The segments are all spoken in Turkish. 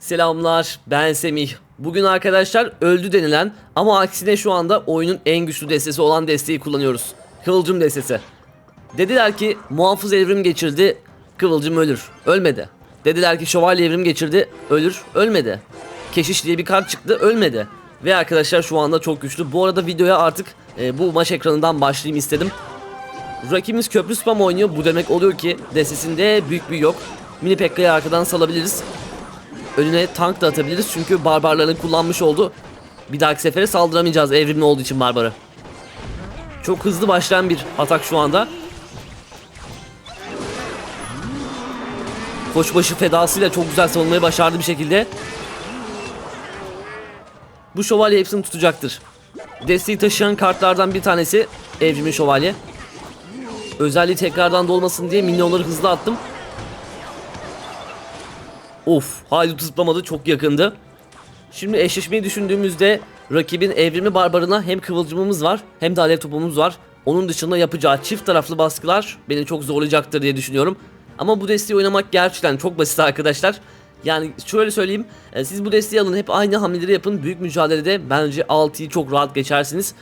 Selamlar ben Semih. Bugün arkadaşlar öldü denilen ama aksine şu anda oyunun en güçlü destesi olan desteği kullanıyoruz. Kıvılcım destesi. Dediler ki muhafız evrim geçirdi Kıvılcım ölür. Ölmedi. Dediler ki şövalye evrim geçirdi ölür. Ölmedi. Keşiş diye bir kart çıktı ölmedi. Ve arkadaşlar şu anda çok güçlü. Bu arada videoya artık e, bu maç ekranından başlayayım istedim. Rakibimiz köprü spam oynuyor. Bu demek oluyor ki destesinde büyük bir yok. Mini Pekka'yı arkadan salabiliriz. Önüne tank da atabiliriz çünkü barbarların kullanmış oldu. Bir dahaki sefere saldıramayacağız evrimli olduğu için barbarı. Çok hızlı başlayan bir atak şu anda. Koçbaşı fedasıyla çok güzel savunmayı başardı bir şekilde. Bu şövalye hepsini tutacaktır. Desteği taşıyan kartlardan bir tanesi Evrimin Şövalye. Özelliği tekrardan dolmasın diye minyonları hızlı attım. Of, Haydut zıplamadı çok yakındı. Şimdi eşleşmeyi düşündüğümüzde rakibin evrimi barbarına hem kıvılcımımız var hem de alev topumuz var. Onun dışında yapacağı çift taraflı baskılar beni çok zorlayacaktır diye düşünüyorum. Ama bu desteği oynamak gerçekten çok basit arkadaşlar. Yani şöyle söyleyeyim, e, siz bu desteği alın hep aynı hamleleri yapın. Büyük mücadelede bence 6'yı çok rahat geçersiniz.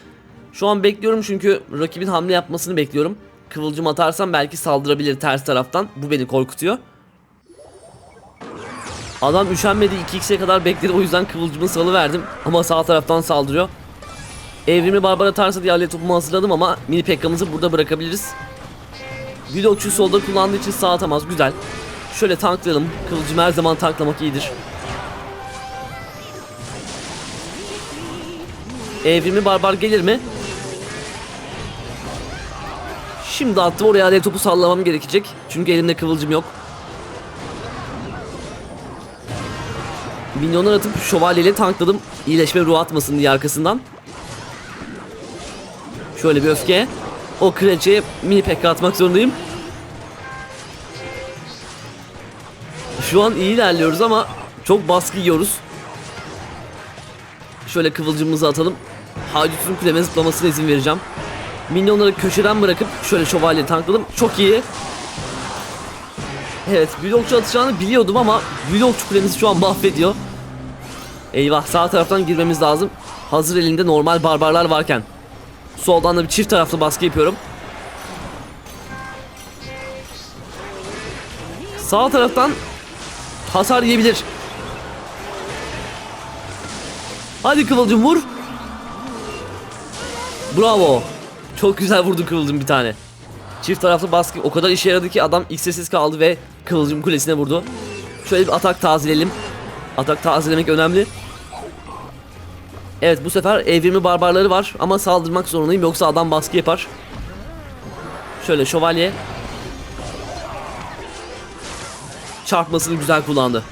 Şu an bekliyorum çünkü rakibin hamle yapmasını bekliyorum. Kıvılcım atarsam belki saldırabilir ters taraftan. Bu beni korkutuyor. Adam üşenmedi 2x'e kadar bekledi o yüzden kıvılcımı salı verdim ama sağ taraftan saldırıyor. Evrimi barbar atarsa diye alet topumu hazırladım ama mini pekkamızı burada bırakabiliriz. Blokçu solda kullandığı için sağ atamaz güzel. Şöyle tanklayalım. Kılıcım her zaman tanklamak iyidir. Evrimi barbar gelir mi? Şimdi attım oraya alev topu sallamam gerekecek. Çünkü elimde kıvılcım yok. Minyonlar atıp şövalyeyle tankladım. İyileşme ruh atmasın diye arkasından. Şöyle bir öfke. O kraliçeye mini pekka atmak zorundayım. Şu an iyi ilerliyoruz ama çok baskı yiyoruz. Şöyle kıvılcımımızı atalım. Haydut'un kuleme zıplamasına izin vereceğim. Minyonları köşeden bırakıp şöyle şövalye tankladım. Çok iyi. Evet blokçu atacağını biliyordum ama blokçu kulemizi şu an mahvediyor. Eyvah sağ taraftan girmemiz lazım. Hazır elinde normal barbarlar varken. Soldan da bir çift taraflı baskı yapıyorum. Sağ taraftan hasar yiyebilir. Hadi Kıvılcım vur. Bravo. Çok güzel vurdu Kıvılcım bir tane. Çift taraflı baskı o kadar işe yaradı ki adam x'siz kaldı ve Kıvılcım kulesine vurdu. Şöyle bir atak tazeleyelim. Atak tazelemek önemli. Evet bu sefer evrimi barbarları var ama saldırmak zorundayım yoksa adam baskı yapar. Şöyle şövalye. Çarpmasını güzel kullandı.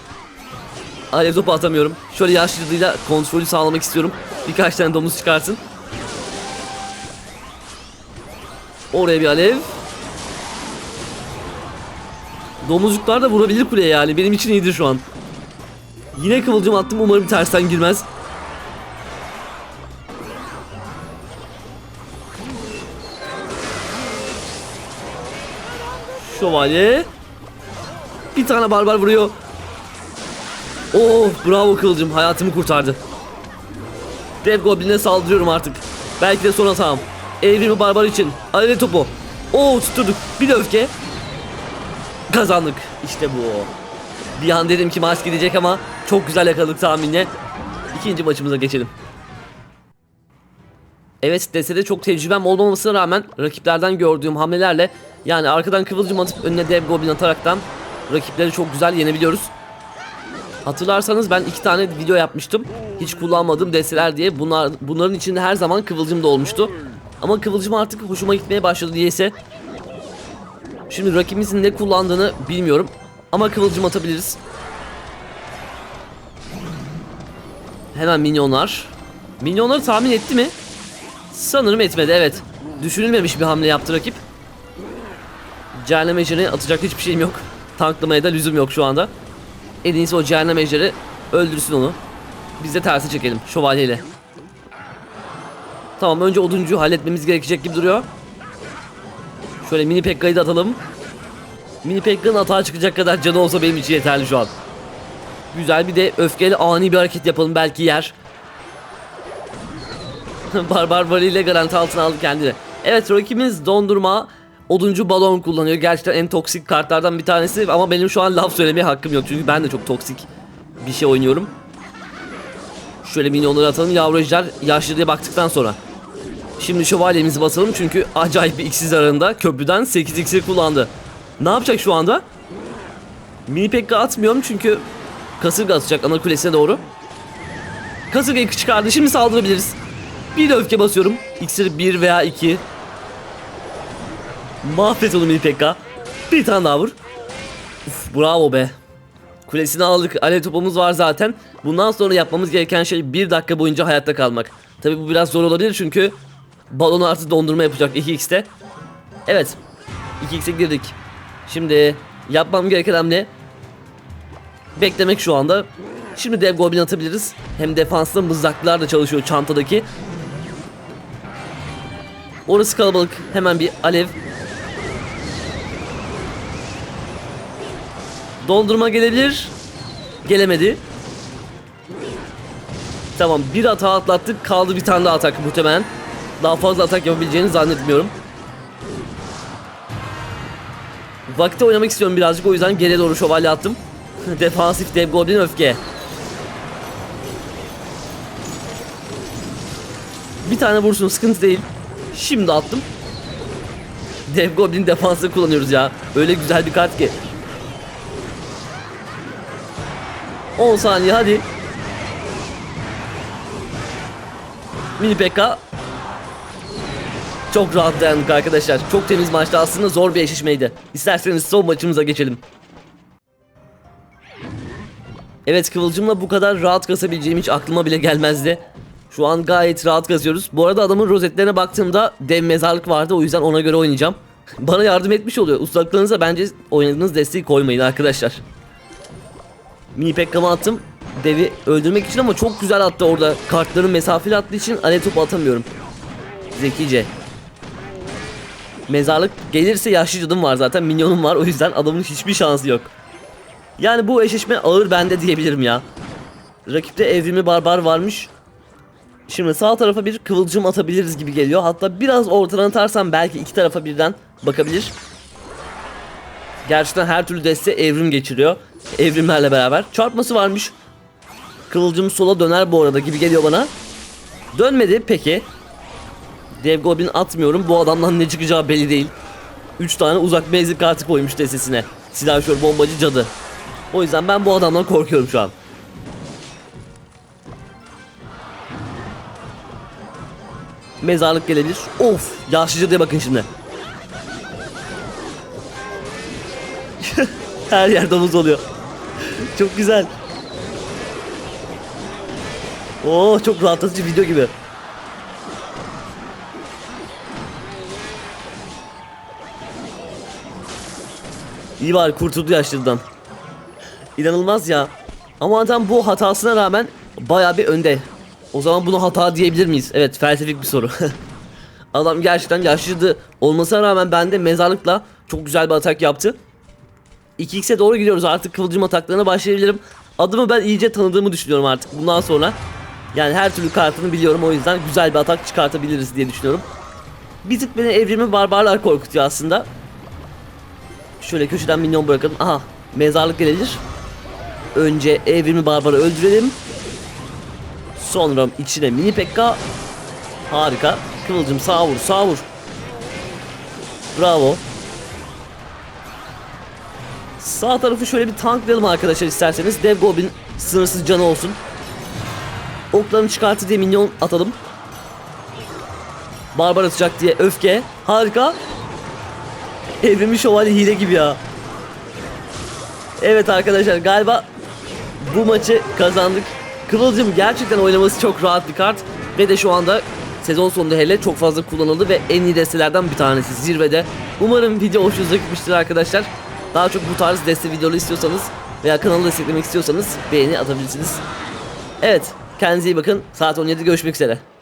Alev topu atamıyorum. Şöyle yaşlılığıyla kontrolü sağlamak istiyorum. Birkaç tane domuz çıkarsın. Oraya bir alev. Domuzcuklar da vurabilir kuleye yani. Benim için iyidir şu an. Yine kıvılcım attım. Umarım tersten girmez. Şövalye. Bir tane barbar vuruyor. Oo bravo kılıcım hayatımı kurtardı. Dev Goblin'e saldırıyorum artık. Belki de son hatam. Evrimi barbar için. Alev topu. Oo tutturduk. Bir de öfke. Kazandık. İşte bu. Bir an dedim ki maç gidecek ama çok güzel yakaladık tahminle. İkinci maçımıza geçelim. Evet destede çok tecrübem olmamasına rağmen rakiplerden gördüğüm hamlelerle yani arkadan kıvılcım atıp önüne dev goblin ataraktan rakipleri çok güzel yenebiliyoruz. Hatırlarsanız ben iki tane video yapmıştım. Hiç kullanmadığım desteler diye. Bunlar, bunların içinde her zaman kıvılcım da olmuştu. Ama kıvılcım artık hoşuma gitmeye başladı diyese. Şimdi rakibimizin ne kullandığını bilmiyorum. Ama kıvılcım atabiliriz. Hemen minyonlar. Minyonları tahmin etti mi? Sanırım etmedi evet. Düşünülmemiş bir hamle yaptı rakip. Cehennem ejderini atacak hiçbir şeyim yok. Tanklamaya da lüzum yok şu anda. En iyisi o cehennem ejderi öldürsün onu. Biz de tersi çekelim şövalyeyle. Tamam önce oduncuyu halletmemiz gerekecek gibi duruyor. Şöyle mini pekkayı da atalım. Mini pekkanın atağa çıkacak kadar canı olsa benim için yeterli şu an. Güzel bir de öfkeyle ani bir hareket yapalım belki yer. Barbar Bari ile garanti altına aldı kendini. Evet rakibimiz dondurma oduncu balon kullanıyor. Gerçekten en toksik kartlardan bir tanesi ama benim şu an laf söylemeye hakkım yok. Çünkü ben de çok toksik bir şey oynuyorum. Şöyle minyonları atalım yavru ejder yaşlı diye baktıktan sonra. Şimdi şövalyemizi basalım çünkü acayip bir iksir arasında köprüden 8 iksir kullandı. Ne yapacak şu anda? Mini pekka atmıyorum çünkü kasırga atacak ana kulesine doğru. Kasırgayı çıkardı şimdi saldırabiliriz. Bir de öfke basıyorum. İksir 1 veya 2. Mahvet onu mini pekka. Bir tane daha vur. Uf, bravo be. Kulesini aldık. Alev topumuz var zaten. Bundan sonra yapmamız gereken şey bir dakika boyunca hayatta kalmak. Tabi bu biraz zor olabilir çünkü balon artı dondurma yapacak 2x'te. Evet. 2x'e girdik. Şimdi yapmam gereken hamle beklemek şu anda. Şimdi dev goblin atabiliriz. Hem defanslı mızraklar da çalışıyor çantadaki. Orası kalabalık. Hemen bir alev. Dondurma gelebilir. Gelemedi. Tamam bir hata atlattık. Kaldı bir tane daha atak muhtemelen. Daha fazla atak yapabileceğini zannetmiyorum. Vakti oynamak istiyorum birazcık o yüzden geriye doğru şövalye attım. Defansif dev goblin öfke. Bir tane vursun sıkıntı değil. Şimdi attım. Dev Goblin defansı kullanıyoruz ya. Öyle güzel bir kart ki. 10 saniye hadi. Mini Pekka. Çok rahat dayandık arkadaşlar. Çok temiz maçtı aslında zor bir eşleşmeydi. İsterseniz son maçımıza geçelim. Evet Kıvılcım'la bu kadar rahat kasabileceğim hiç aklıma bile gelmezdi. Şu an gayet rahat kazıyoruz. Bu arada adamın rozetlerine baktığımda dev mezarlık vardı o yüzden ona göre oynayacağım. Bana yardım etmiş oluyor. Ustaklığınıza bence oynadığınız desteği koymayın arkadaşlar. Mini Pekka'mı attım. Devi öldürmek için ama çok güzel attı orada. Kartların mesafeli attığı için alev topu atamıyorum. Zekice. Mezarlık gelirse yaşlı cadım var zaten. Minyonum var o yüzden adamın hiçbir şansı yok. Yani bu eşleşme ağır bende diyebilirim ya. Rakipte evrimi barbar varmış. Şimdi sağ tarafa bir kıvılcım atabiliriz gibi geliyor. Hatta biraz ortadan atarsam belki iki tarafa birden bakabilir. Gerçekten her türlü deste evrim geçiriyor. Evrimlerle beraber. Çarpması varmış. Kıvılcım sola döner bu arada gibi geliyor bana. Dönmedi peki. Dev Goblin atmıyorum. Bu adamdan ne çıkacağı belli değil. 3 tane uzak menzil kartı koymuş destesine. Silahşör bombacı cadı. O yüzden ben bu adamdan korkuyorum şu an. Mezarlık gelebilir. Of! Yaşlıca diye bakın şimdi. Her yer domuz oluyor. çok güzel. Oo çok rahatlatıcı video gibi. İyi var kurtuldu yaşlıdan. İnanılmaz ya. Ama adam bu hatasına rağmen baya bir önde. O zaman bunu hata diyebilir miyiz? Evet felsefik bir soru. adam gerçekten yaşlıydı olmasına rağmen bende mezarlıkla çok güzel bir atak yaptı. 2x'e doğru gidiyoruz artık kıvılcım ataklarına başlayabilirim. Adımı ben iyice tanıdığımı düşünüyorum artık bundan sonra. Yani her türlü kartını biliyorum o yüzden güzel bir atak çıkartabiliriz diye düşünüyorum. Bir tık beni evrimi barbarlar korkutuyor aslında. Şöyle köşeden minyon bırakalım. Aha mezarlık gelebilir. Önce evrimi barbarı öldürelim. Sonra içine mini pekka. Harika. Kıvılcım sağ vur sağ vur. Bravo. Sağ tarafı şöyle bir tanklayalım arkadaşlar isterseniz. Dev Goblin sınırsız canı olsun. Oklarını çıkartı diye minyon atalım. Barbar atacak diye öfke. Harika. Evrimi şövalye hile gibi ya. Evet arkadaşlar galiba bu maçı kazandık. Kıvılcım gerçekten oynaması çok rahat bir kart. Ve de şu anda sezon sonunda hele çok fazla kullanıldı ve en iyi destelerden bir tanesi zirvede. Umarım video hoşunuza gitmiştir arkadaşlar. Daha çok bu tarz deste videoları istiyorsanız veya kanalı desteklemek istiyorsanız beğeni atabilirsiniz. Evet kendinize iyi bakın. Saat 17'de görüşmek üzere.